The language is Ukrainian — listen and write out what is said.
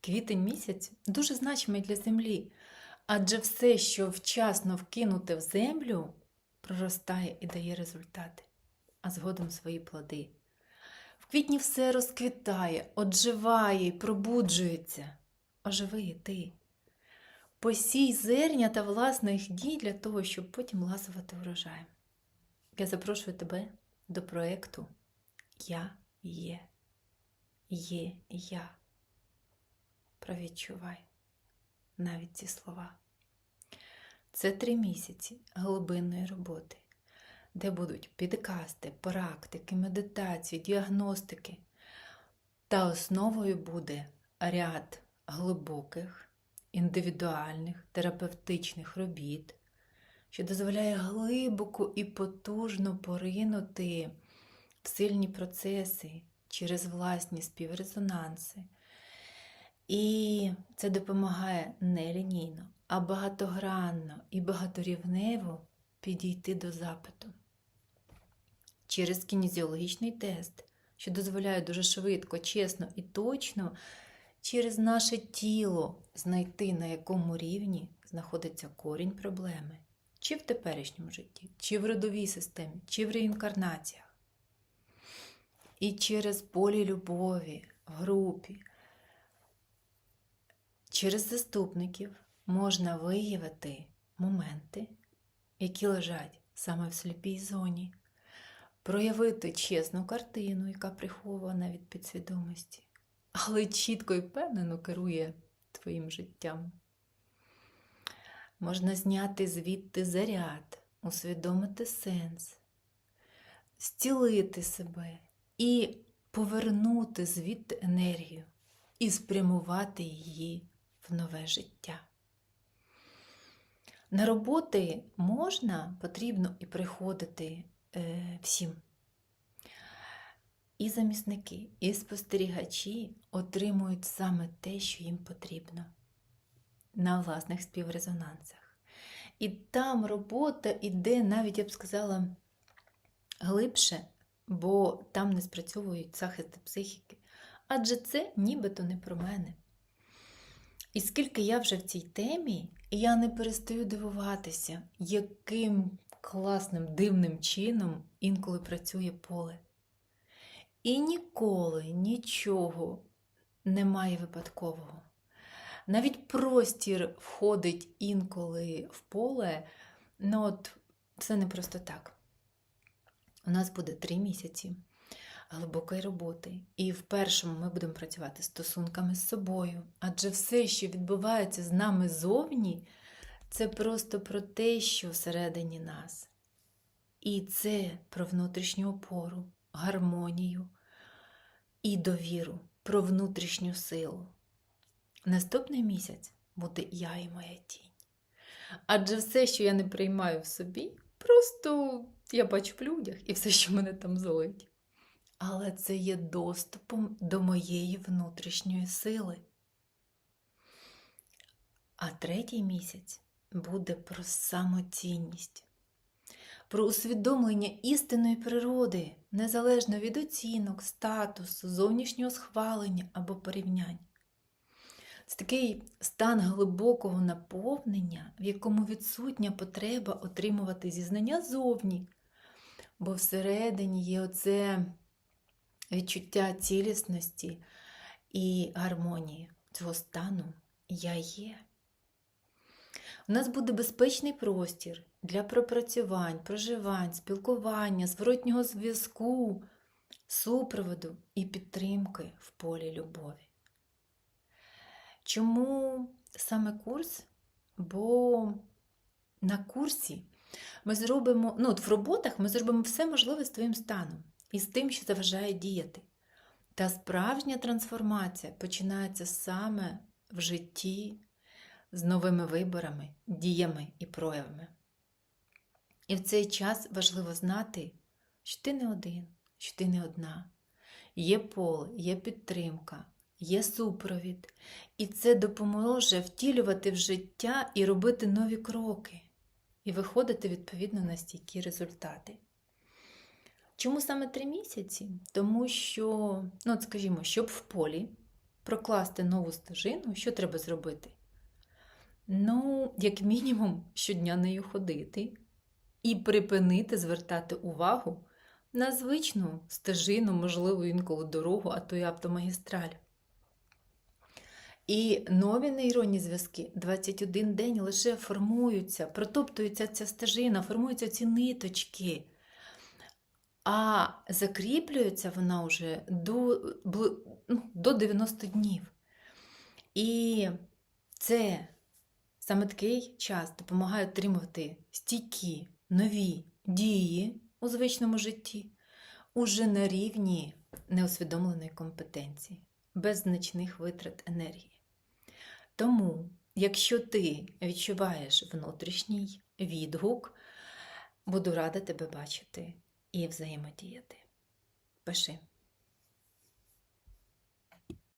Квітень місяць дуже значимий для землі, адже все, що вчасно вкинуте в землю, проростає і дає результати, а згодом свої плоди. В квітні все розквітає, одживає пробуджується. Оживи і ти. Посій зерня та власних дій для того, щоб потім ласувати врожаєм. Я запрошую тебе до проєкту Я є. Є я. Провідчувай навіть ці слова. Це три місяці глибинної роботи, де будуть підкасти, практики, медитації, діагностики. Та основою буде ряд глибоких, індивідуальних, терапевтичних робіт, що дозволяє глибоко і потужно поринути в сильні процеси через власні співрезонанси. І це допомагає не лінійно, а багатогранно і багаторівнево підійти до запиту. Через кінезіологічний тест, що дозволяє дуже швидко, чесно і точно через наше тіло знайти, на якому рівні знаходиться корінь проблеми, чи в теперішньому житті, чи в родовій системі, чи в реінкарнаціях. І через полі любові в групі, через заступників можна виявити моменти, які лежать саме в сліпій зоні, проявити чесну картину, яка прихована від підсвідомості, але чітко і впевнено керує твоїм життям. Можна зняти звідти заряд, усвідомити сенс, зцілити себе і повернути звідти енергію і спрямувати її в нове життя. На роботи можна, потрібно і приходити е, всім. І замісники, і спостерігачі отримують саме те, що їм потрібно на власних співрезонансах. І там робота йде, навіть я б сказала, глибше, бо там не спрацьовують захисти психіки. Адже це нібито не про мене. І скільки я вже в цій темі, я не перестаю дивуватися, яким класним дивним чином інколи працює поле. І ніколи нічого немає випадкового. Навіть простір входить інколи в поле, ну от це не просто так. У нас буде три місяці глибокої роботи. І в першому ми будемо працювати стосунками з собою. Адже все, що відбувається з нами зовні, це просто про те, що всередині нас. І це про внутрішню опору, гармонію і довіру, про внутрішню силу. Наступний місяць буде я і моя тінь. Адже все, що я не приймаю в собі, просто я бачу в людях і все, що мене там золить. Але це є доступом до моєї внутрішньої сили. А третій місяць буде про самоцінність, про усвідомлення істинної природи, незалежно від оцінок, статусу, зовнішнього схвалення або порівнянь. Це такий стан глибокого наповнення, в якому відсутня потреба отримувати зізнання зовні, бо всередині є оце відчуття цілісності і гармонії цього стану я є. У нас буде безпечний простір для пропрацювань, проживань, спілкування, зворотнього зв'язку, супроводу і підтримки в полі любові. Чому саме курс? Бо на курсі ми зробимо, ну, от в роботах ми зробимо все можливе з твоїм станом і з тим, що заважає діяти. Та справжня трансформація починається саме в житті з новими виборами, діями і проявами. І в цей час важливо знати, що ти не один, що ти не одна. Є поле, є підтримка, є супровід, і це допоможе втілювати в життя і робити нові кроки, і виходити відповідно на стійкі результати. Чому саме три місяці? Тому що, ну, от скажімо, щоб в полі прокласти нову стежину, що треба зробити? Ну, як мінімум, щодня нею ходити і припинити звертати увагу на звичну стежину, можливо, інколи дорогу, а то й автомагістраль. І нові нейронні зв'язки 21 день лише формуються, протоптується ця стежина, формуються ці ниточки. А закріплюється вона вже до, ну, до 90 днів. І це саме такий час допомагає отримувати стійкі нові дії у звичному житті уже на рівні неусвідомленої компетенції, без значних витрат енергії. Тому, якщо ти відчуваєш внутрішній відгук, буду рада тебе бачити і взаємодіяти. Пиши.